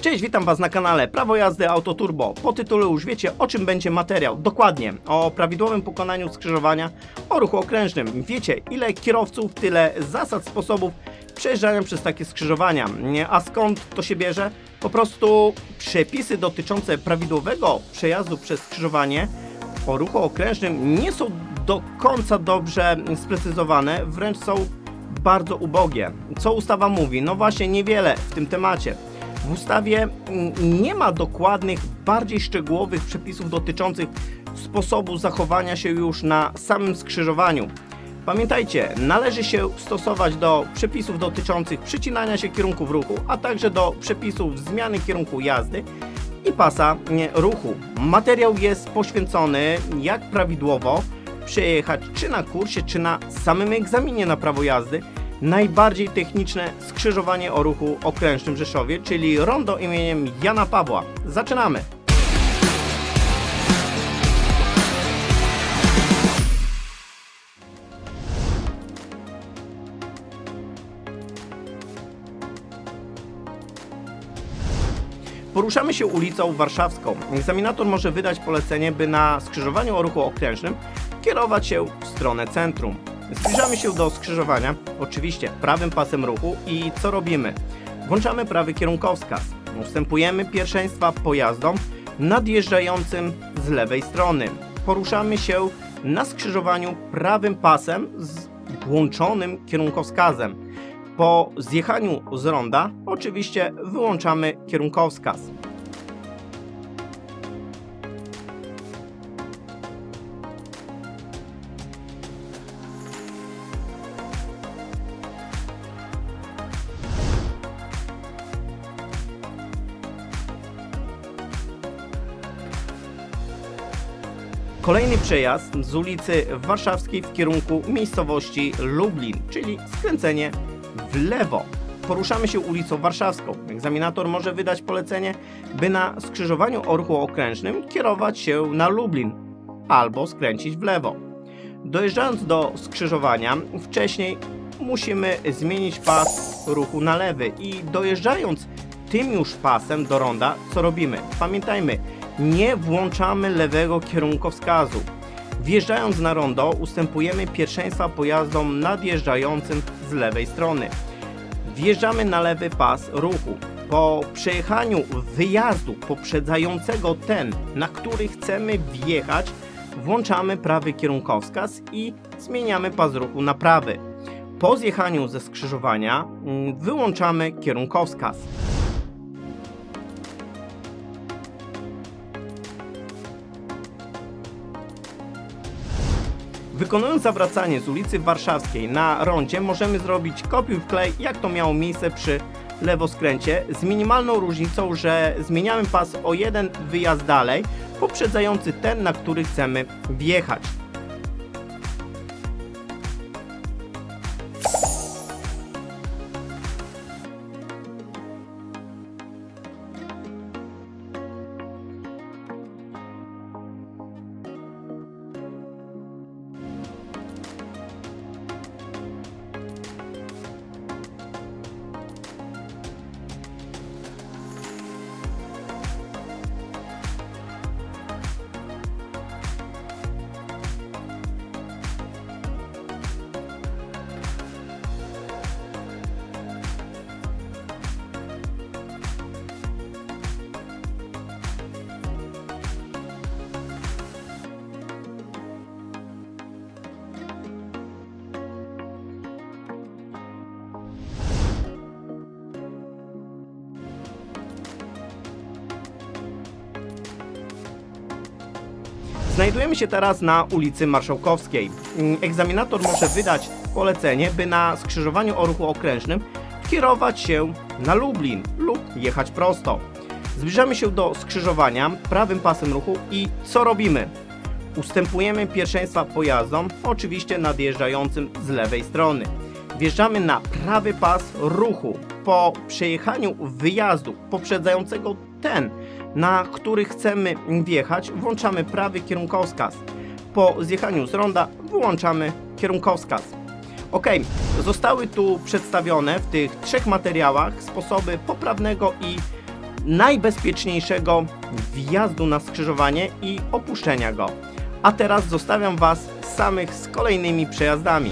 Cześć, witam Was na kanale Prawo jazdy Auto Turbo. Po tytule już wiecie o czym będzie materiał. Dokładnie o prawidłowym pokonaniu skrzyżowania, o ruchu okrężnym. Wiecie ile kierowców, tyle zasad, sposobów przejeżdżają przez takie skrzyżowania. A skąd to się bierze? Po prostu przepisy dotyczące prawidłowego przejazdu przez skrzyżowanie o ruchu okrężnym nie są do końca dobrze sprecyzowane, wręcz są bardzo ubogie. Co ustawa mówi? No właśnie niewiele w tym temacie. W ustawie mm, nie ma dokładnych, bardziej szczegółowych przepisów dotyczących sposobu zachowania się już na samym skrzyżowaniu. Pamiętajcie, należy się stosować do przepisów dotyczących przycinania się kierunków ruchu, a także do przepisów zmiany kierunku jazdy i pasa ruchu. Materiał jest poświęcony, jak prawidłowo przejechać czy na kursie, czy na samym egzaminie na prawo jazdy najbardziej techniczne skrzyżowanie o ruchu okrężnym w Rzeszowie, czyli rondo imieniem Jana Pawła. Zaczynamy! Poruszamy się ulicą warszawską. Egzaminator może wydać polecenie, by na skrzyżowaniu o ruchu okrężnym kierować się w stronę centrum. Zbliżamy się do skrzyżowania, oczywiście prawym pasem ruchu i co robimy? Włączamy prawy kierunkowskaz. Ustępujemy pierwszeństwa pojazdom nadjeżdżającym z lewej strony. Poruszamy się na skrzyżowaniu prawym pasem z włączonym kierunkowskazem. Po zjechaniu z ronda oczywiście wyłączamy kierunkowskaz. Kolejny przejazd z ulicy Warszawskiej w kierunku miejscowości Lublin, czyli skręcenie w lewo. Poruszamy się ulicą Warszawską. Egzaminator może wydać polecenie, by na skrzyżowaniu o ruchu okrężnym kierować się na Lublin albo skręcić w lewo. Dojeżdżając do skrzyżowania, wcześniej musimy zmienić pas ruchu na lewy i dojeżdżając tym już pasem do ronda, co robimy? Pamiętajmy, nie włączamy lewego kierunkowskazu. Wjeżdżając na rondo, ustępujemy pierwszeństwa pojazdom nadjeżdżającym z lewej strony. Wjeżdżamy na lewy pas ruchu. Po przejechaniu wyjazdu poprzedzającego ten, na który chcemy wjechać, włączamy prawy kierunkowskaz i zmieniamy pas ruchu na prawy. Po zjechaniu ze skrzyżowania mm, wyłączamy kierunkowskaz. Wykonując zawracanie z ulicy Warszawskiej na rondzie możemy zrobić kopiuj wklej, jak to miało miejsce przy lewoskręcie, z minimalną różnicą, że zmieniamy pas o jeden wyjazd dalej, poprzedzający ten, na który chcemy wjechać. Znajdujemy się teraz na ulicy Marszałkowskiej. Mm, Egzaminator może wydać polecenie, by na skrzyżowaniu o ruchu okrężnym kierować się na Lublin lub jechać prosto. Zbliżamy się do skrzyżowania prawym pasem ruchu i co robimy? Ustępujemy pierwszeństwa pojazdom, oczywiście nadjeżdżającym z lewej strony. Wjeżdżamy na prawy pas ruchu. Po przejechaniu wyjazdu poprzedzającego ten, na który chcemy wjechać, włączamy prawy kierunkowskaz. Po zjechaniu z ronda wyłączamy kierunkowskaz. Ok, zostały tu przedstawione w tych trzech materiałach sposoby poprawnego i najbezpieczniejszego wjazdu na skrzyżowanie i opuszczenia go. A teraz zostawiam Was samych z kolejnymi przejazdami.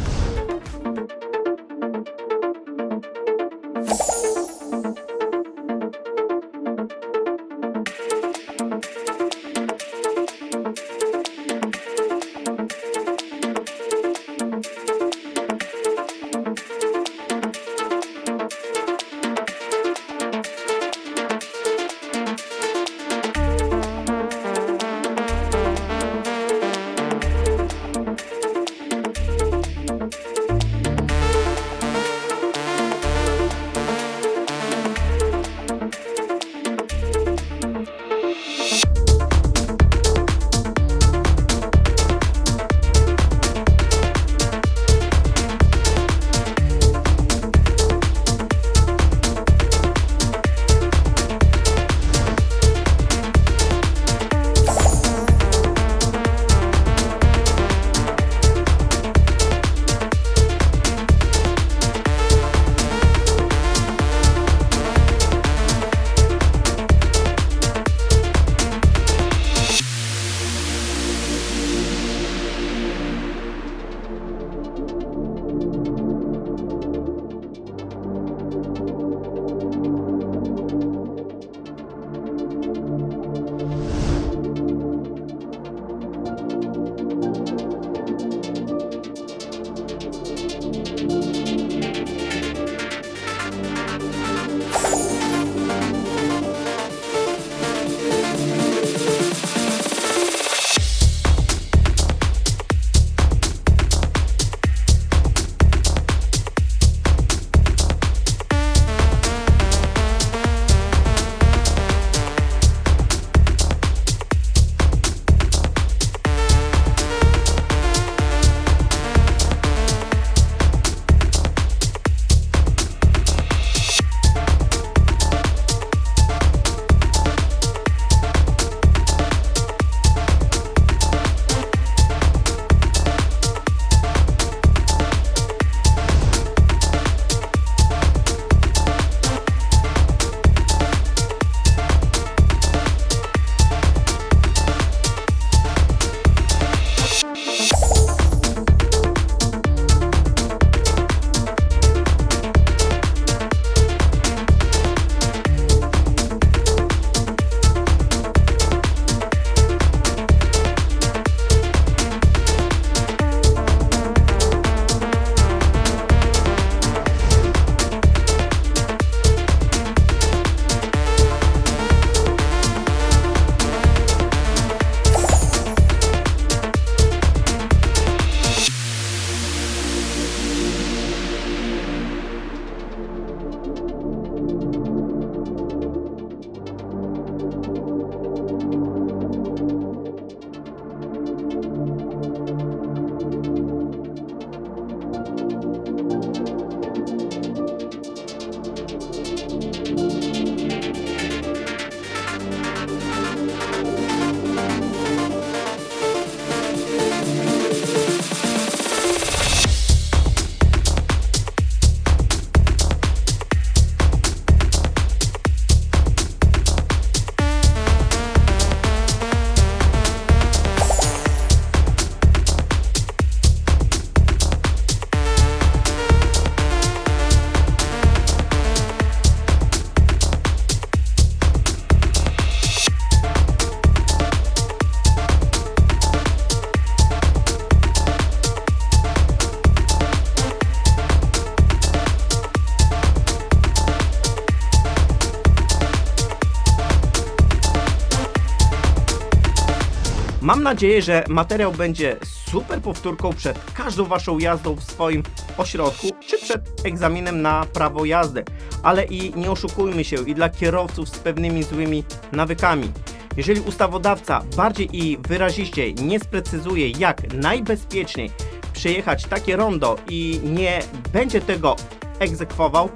Mam nadzieję, że materiał będzie super powtórką przed każdą Waszą jazdą w swoim ośrodku, czy przed egzaminem na prawo jazdy. Ale i nie oszukujmy się, i dla kierowców z pewnymi złymi nawykami. Jeżeli ustawodawca bardziej i wyraziście nie sprecyzuje, jak najbezpieczniej przejechać takie rondo i nie będzie tego egzekwował,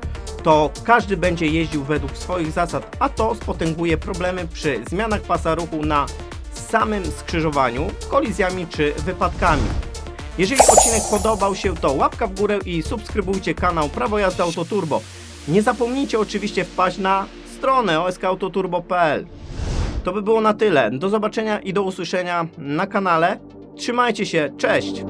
to każdy będzie jeździł według swoich zasad, a to spotęguje problemy przy zmianach pasa ruchu na samym skrzyżowaniu, kolizjami czy wypadkami. Jeżeli odcinek podobał się, to łapka w górę i subskrybujcie kanał Prawo Jazdy Autoturbo. Nie zapomnijcie oczywiście wpaść na stronę oskautoturbo.pl. To by było na tyle. Do zobaczenia i do usłyszenia na kanale. Trzymajcie się, cześć!